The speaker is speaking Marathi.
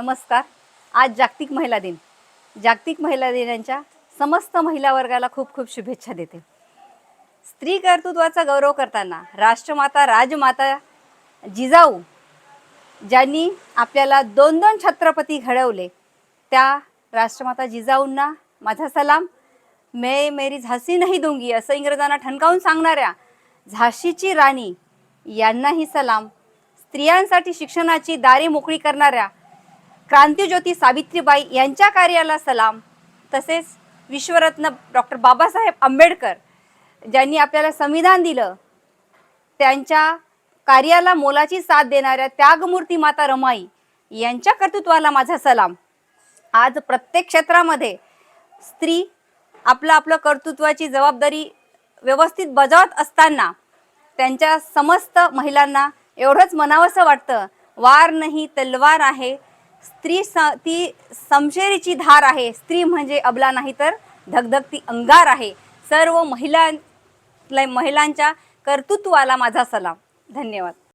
नमस्कार. आज जागतिक महिला दिन. जागतिक महिला दिनाच्या समस्त महिला वर्गाला खूप खूप शुभेच्छा देते. स्त्री कर्तृत्वाचा गौरव करताना राष्ट्रमाता राजमाता जिजाऊ ज्यांनी आपल्याला दोन दोन छत्रपती घडवले त्या राष्ट्रमाता जिजाऊंना माझा सलाम. मैं मेरी झाशी नाही दूंगी असं इंग्रजांना ठणकावून सांगणाऱ्या झाशीची राणी यांनाही सलाम. स्त्रियांसाठी शिक्षणाची दारी मोकळी करणाऱ्या क्रांतीज्योती सावित्रीबाई यांच्या कार्याला सलाम. तसेच विश्वरत्न डॉक्टर बाबासाहेब आंबेडकर ज्यांनी आपल्याला संविधान दिलं त्यांच्या कार्याला मोलाची साथ देणाऱ्या त्यागमूर्ती माता रमाई यांच्या कर्तृत्वाला माझा सलाम. आज प्रत्येक क्षेत्रामध्ये स्त्री आपलं आपलं कर्तृत्वाची जबाबदारी व्यवस्थित बजावत असताना त्यांच्या समस्त महिलांना एवढंच म्हणावंसं वाटतं वार नाही तलवार आहे स्त्री स ती समशेरीची धार आहे. स्त्री म्हणजे अबला नाही तर धगधगती अंगार आहे. सर्व महिला महिलांच्या कर्तृत्वाला माझा सलाम. धन्यवाद.